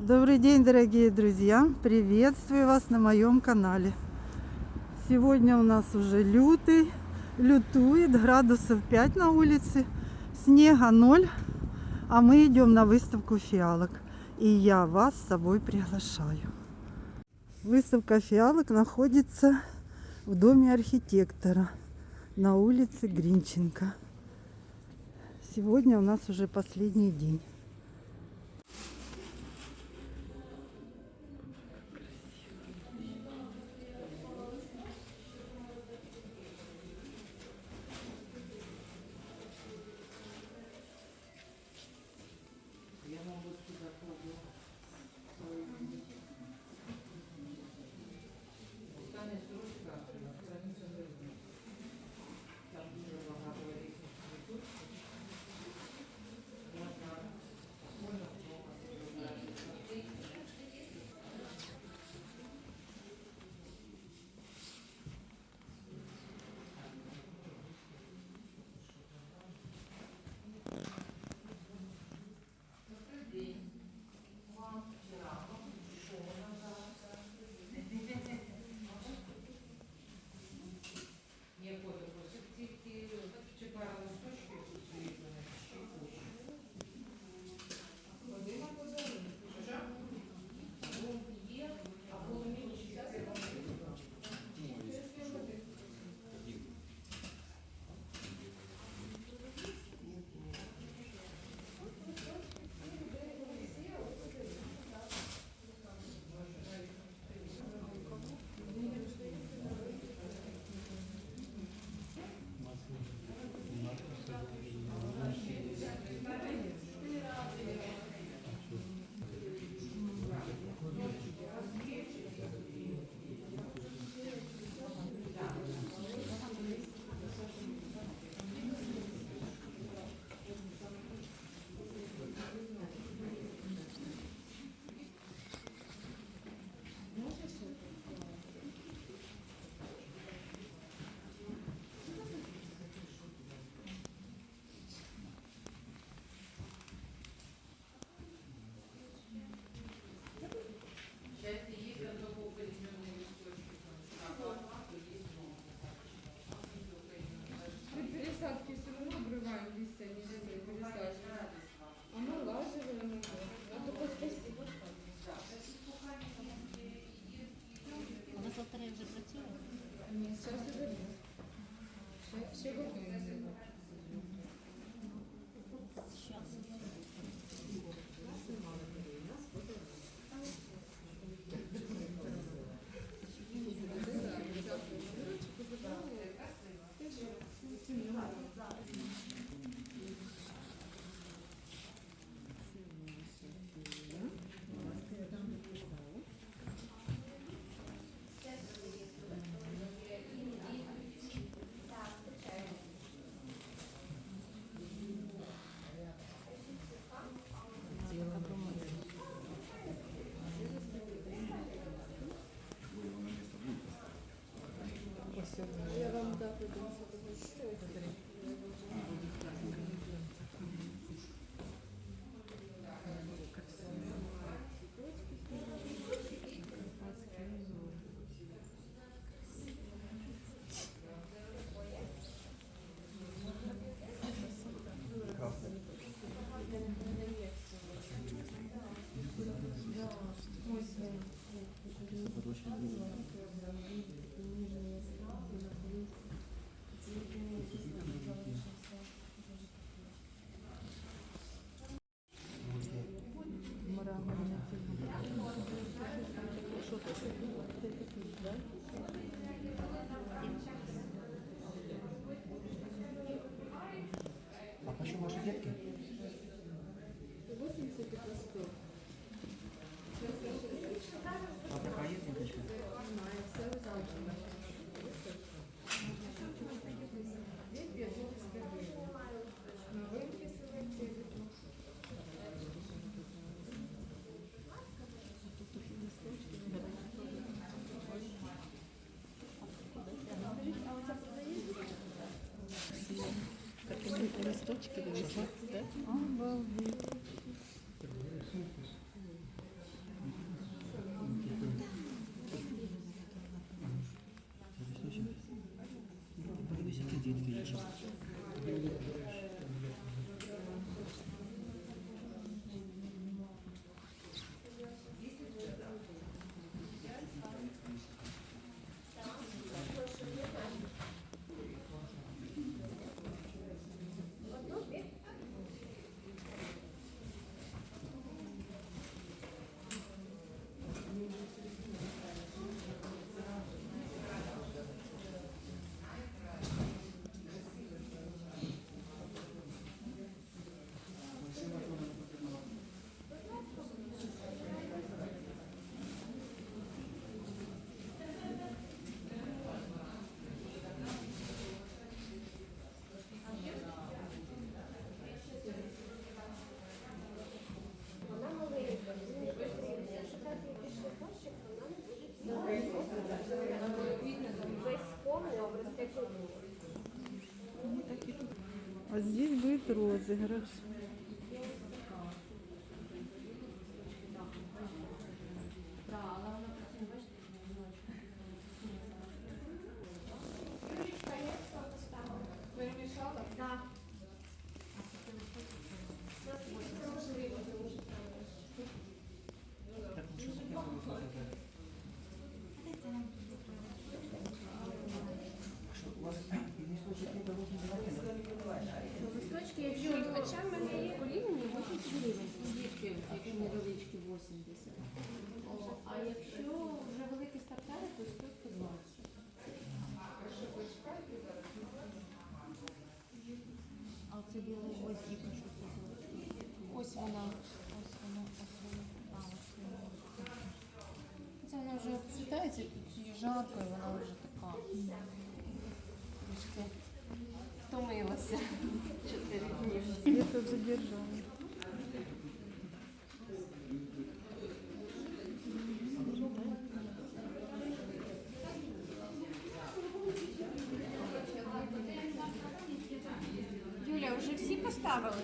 Добрый день, дорогие друзья! Приветствую вас на моем канале. Сегодня у нас уже лютый, лютует, градусов 5 на улице, снега 0, а мы идем на выставку фиалок. И я вас с собой приглашаю. Выставка фиалок находится в доме архитектора на улице Гринченко. Сегодня у нас уже последний день. Листочки, дивіться. Обалдеть. розіграш. нагрівається, тут її жарко і вона вже така трішки втомилася. Чотири дні. Я тут задержала. Юля, уже все поставила?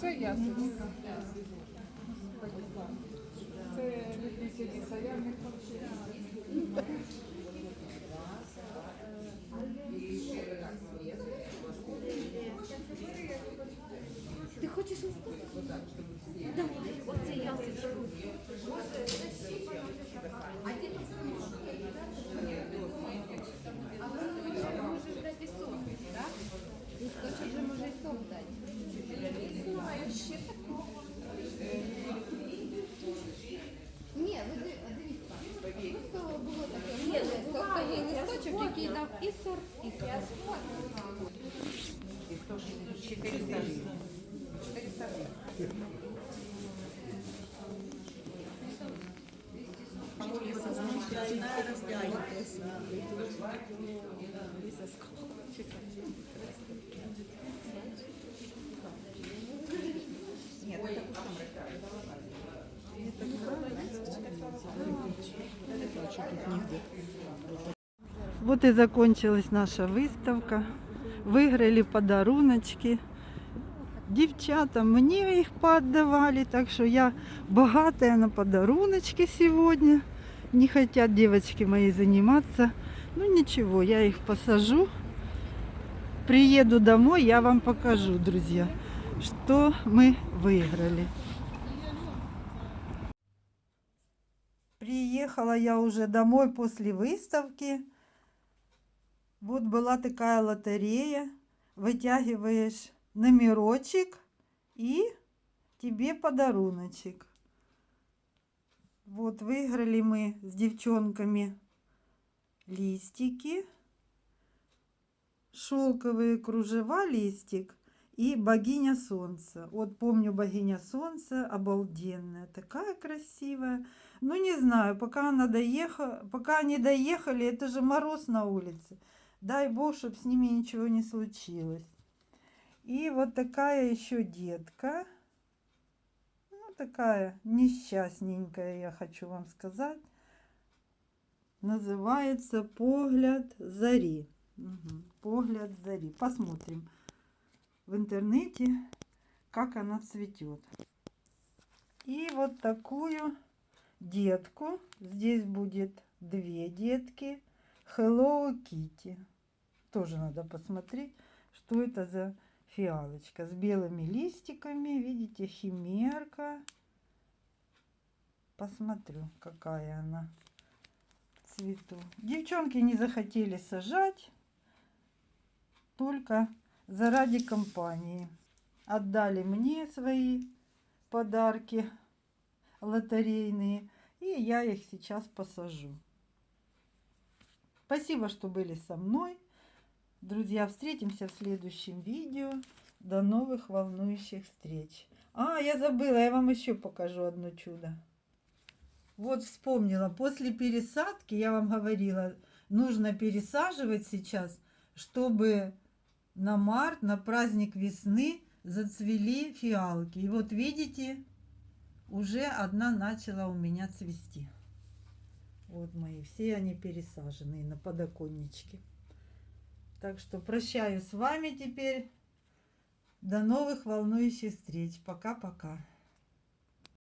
Це ясень. Це любитель саярних Ти хочеш? Давай, оце ясень. Вот и закончилась наша выставка. Выиграли подаруночки дівчата мені їх поотдавали, так що я богатая на подаруночки сьогодні. Не хотят девочки мои заниматься. Ну ничего, я их посажу. Приеду домой, я вам покажу, друзья, что мы выиграли. Приехала я уже домой после выставки. Вот была такая лотерея. Вытягиваешь номерочек и тебе подаруночек. Вот выиграли мы с девчонками листики, шелковые кружева листик и богиня солнца. Вот помню богиня солнца обалденная, такая красивая. Ну не знаю, пока она доехала, пока они доехали, это же мороз на улице. Дай бог, чтобы с ними ничего не случилось. И вот такая еще детка. Ну, такая несчастненькая, я хочу вам сказать. Называется «Погляд зари». Мгм, «Погляд зари». Посмотрим в интернете, как она цветет. И вот такую детку. Здесь будет две детки. Hello Kitty. Тоже надо посмотреть, что это за фиалочка с белыми листиками. Видите, химерка. Посмотрю, какая она цвету. Девчонки не захотели сажать, только заради компании. Отдали мне свои подарки лотерейные, и я их сейчас посажу. Спасибо, что были со мной. Друзья, встретимся в следующем видео. До новых волнующих встреч. А, я забыла, я вам еще покажу одно чудо. Вот вспомнила, после пересадки, я вам говорила, нужно пересаживать сейчас, чтобы на март, на праздник весны зацвели фиалки. И вот видите, уже одна начала у меня цвести. Вот мои, все они пересаженные на подоконничке. Так что прощаюсь с вами теперь. До новых волнующих встреч. Пока-пока.